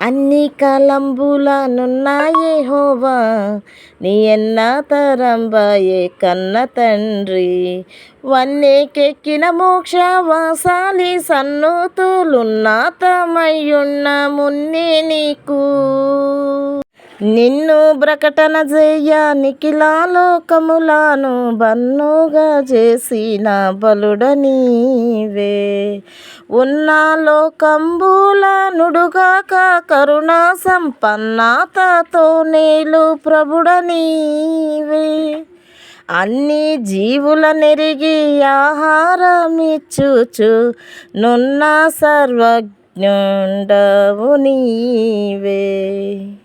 అన్ని కలంబులనున్నాయే హోవా. నీ ఎన్న తరంబాయే కన్న తండ్రి. వన్నేకెక్కిన మోక్ష వాసాలి సన్నుతులున్నతమయ్యున్న మున్నే నీకు. నిన్ను ప్రకటన చేయ నిఖిలాలోకములాను బన్నుగా చేసిన బలుడ నీవే. ఉన్న లోకంబూల నుడుగాక కరుణ సంపన్నాతతో నీలు ప్రభుడ నీవే అన్ని జీవుల నెరిగి ఆహారమిచ్చుచు నున్న సర్వజ్ఞుండవు నీవే.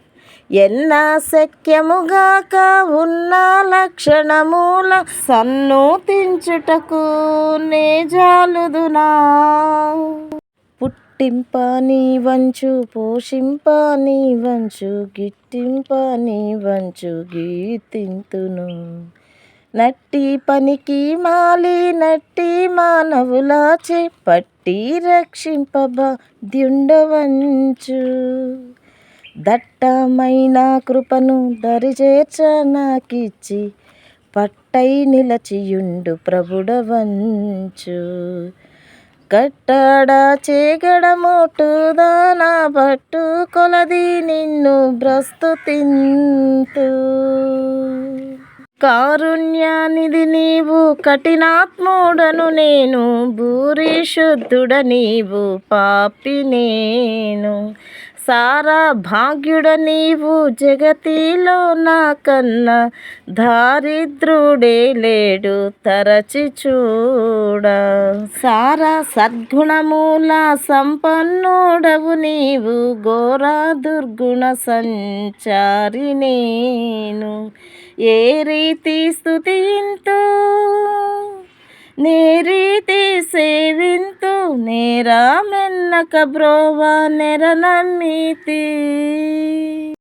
ఎన్న శక్యముగాక ఉన్న లక్షణముల సన్నుతించుటకు నే జాలుదునా. పుట్టింప నీ వంచు పోషింప నీ వంచు గిట్టింప నీ వంచు గీతింతును. నట్టి పనికి మాలి నట్టి మానవులాచే పట్టి రక్షింపబాధ్యుండవంచు దట్టమైన కృపను దరిచేర్చ నాకిచ్చి పట్టై నిలచియుండు ప్రభుడవంచు. కట్టడ చేగడమోటుదాన పట్టు కొలది నిన్ను ప్రస్తుతింతు. కారుణ్యానిది నీవు కఠినాత్ముడను నేను భూరి శుద్ధుడ నీవు పాపి నేను. సారా భాగ్యుడ నీవు జగతిలో నా కన్నా దారిద్రుడే లేడు తరచి చూడ. సారా సద్గుణమూల సంపన్నుడవు నీవు గోరా దుర్గుణ సంచారి నేను. ఏ రీతి స్థుతింతో నే రీతి సేవి నేరా మెన్నక బ్రోవ నెర నమ్మితి